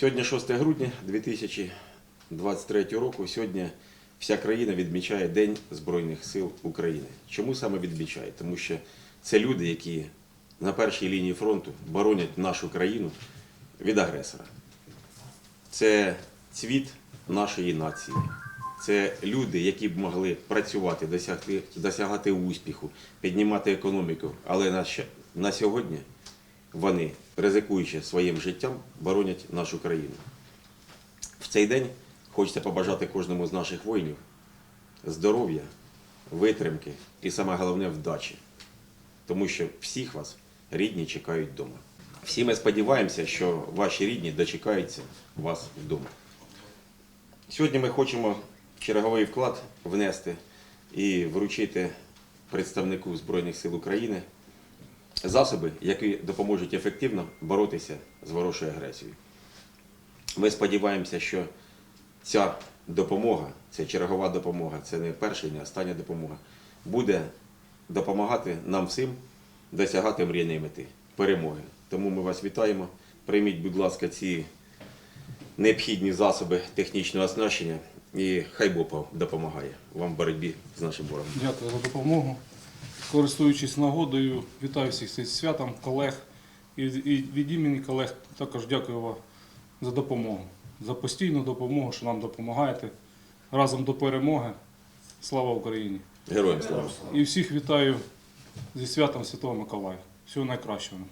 Сьогодні 6 грудня 2023 року. Сьогодні вся країна відмічає День Збройних сил України. Чому саме відмічає? Тому що це люди, які на першій лінії фронту боронять нашу країну від агресора. Це цвіт нашої нації. Це люди, які б могли працювати, досягти, досягати успіху, піднімати економіку. Але на, на сьогодні вони, ризикуючи своїм життям, боронять нашу країну. В цей день хочеться побажати кожному з наших воїнів здоров'я, витримки і саме головне вдачі. Тому що всіх вас рідні чекають вдома. Всі ми сподіваємося, що ваші рідні дочекаються вас вдома. Сьогодні ми хочемо черговий вклад внести і вручити представнику Збройних сил України засоби, які допоможуть ефективно боротися з ворожою агресією. Ми сподіваємося, що ця допомога, ця чергова допомога, це не перша і не остання допомога, буде допомагати нам всім досягати мрійної мети перемоги. Тому ми вас вітаємо. Прийміть, будь ласка, ці необхідні засоби технічного оснащення, і хай Бог допомагає вам в боротьбі з нашим ворогом. Дякую за допомогу. Користуючись нагодою, вітаю всіх зі святом, колег. І і від імені колег також дякую вам за допомогу, за постійну допомогу, що нам допомагаєте. Разом до перемоги. Слава Україні! Героям слава! І всіх вітаю зі святом Святого Миколая. Всього найкращого.